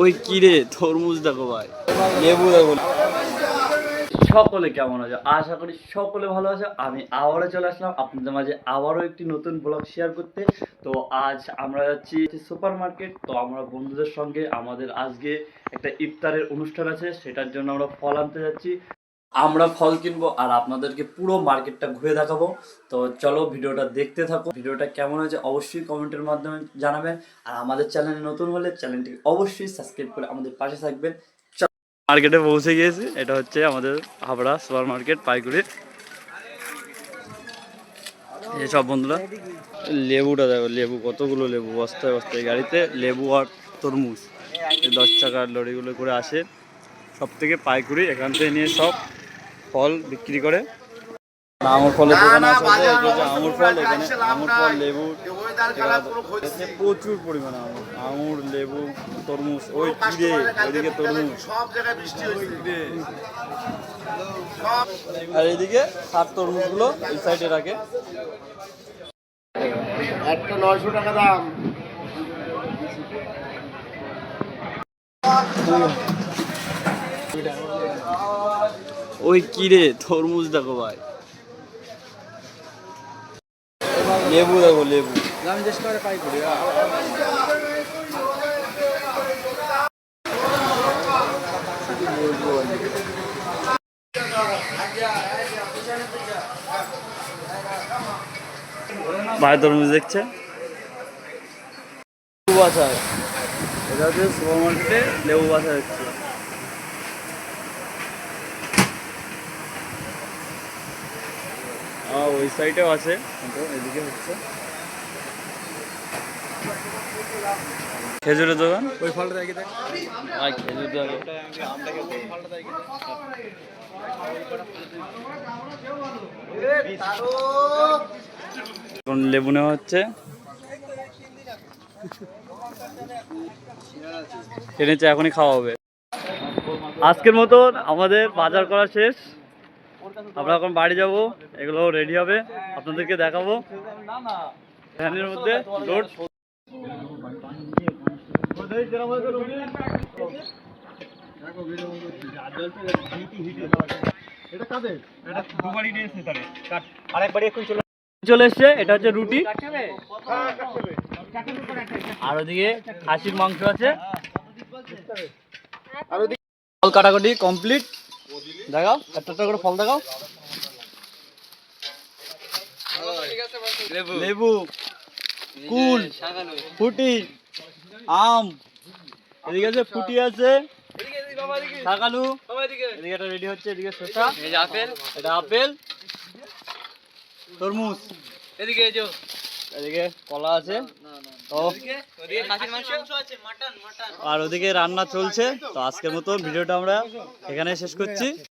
ওই কিরে তরমুজ দেখো ভাই লেবু দেখো সকলে কেমন আছে? আশা করি সকলে ভালো আছে। আমি আবারও চলে আসলাম আপনাদের মাঝে আবারও একটি নতুন ব্লগ শেয়ার করতে। তো আজ আমরা যাচ্ছি সুপার মার্কেট তো আমরা বন্ধুদের সঙ্গে আমাদের আজকে একটা ইফতারের অনুষ্ঠান আছে, সেটার জন্য আমরা ফল আনতে যাচ্ছি। আমরা ফল কিনবো আর আপনাদেরকে পুরো মার্কেটটা ঘুরে দেখাবো। তো চলো ভিডিওটা দেখতে থাকো। ভিডিওটা কেমন হয়েছে অবশ্যই কমেন্টের মাধ্যমে জানাবেন। আর আমাদের চ্যানেলে নতুন হলে চ্যানেলটিকে অবশ্যই সাবস্ক্রাইব করে আমাদের পাশে থাকবেন। মার্কেটে পৌঁছে গিয়েছি। এটা হচ্ছে আমাদের হাবড়া সুপার মার্কেট পাইকুড়ি। এই সব বন্ধুরা। লেবুটা দেখো, লেবু, কতগুলো লেবু, বস্তায় বস্তায়। গাড়িতে লেবু আর তরমুজ। দশ টাকার লরিগুলো করে আসে। সব থেকে পাইকুড়ি, এখান থেকে নিয়ে সব। ফল বিক্রি করে। আঙুর ফলের দোকান আছে আঙুর ফল এখানে আঙুর ফল লেবু প্রচুর পরিমাণে আঙুর আঙুর লেবু তরমুজ ওই কিরে ওইদিকে তরমুজ। সব জায়গায় বৃষ্টি হয়েছে। আর এইদিকে সাত তরমুজগুলো এই সাইডে রাখে। একটা নয়শো টাকা দাম। ওই কিরে তরমুজ দেখো ভাই। লেবু দেখো লেবু। ভাই তরমুজ দেখছে? লেবু বাসায় এটা হচ্ছে সুপার মার্কেটে লেবু বাসা হচ্ছে। ওই সাইডেও আছে। কিন্তু এদিকে হচ্ছে। খেজুরের দোকান? ওই ফলটা দেখি দেখ। আর খেজুর দোকান। এখন লেবু নেওয়া হচ্ছে। এনেছে এখনই খাওয়া হবে। আজকের মতন আমাদের বাজার করা শেষ। আমরা এখন বাড়ি যাব এগুলো রেডি হবে আপনাদেরকে দেখাবো। ভ্যানের মধ্যে লোড চলে এসছে এটা হচ্ছে রুটি। আর ওদিকে খাসির মাংস আছে। ফল কাটাকাটি কমপ্লিট দেখাও একটা একটা করে ফল দেখাও। লেবু। কুল ফুটি আম। এদিকে আছে ফুটি আছে। শাকালু। এদিকে একটা রেডি হচ্ছে এদিকে শসা। আপেল। এটা আপেল। তরমুজ। এদিকে এদিকে কলা আছে। তো ওদিকে খাসির মাংস। আছে মাটন মাটন। আর ওদিকে রান্না চলছে। তো আজকের মতো ভিডিওটা আমরা এখানে শেষ করছি।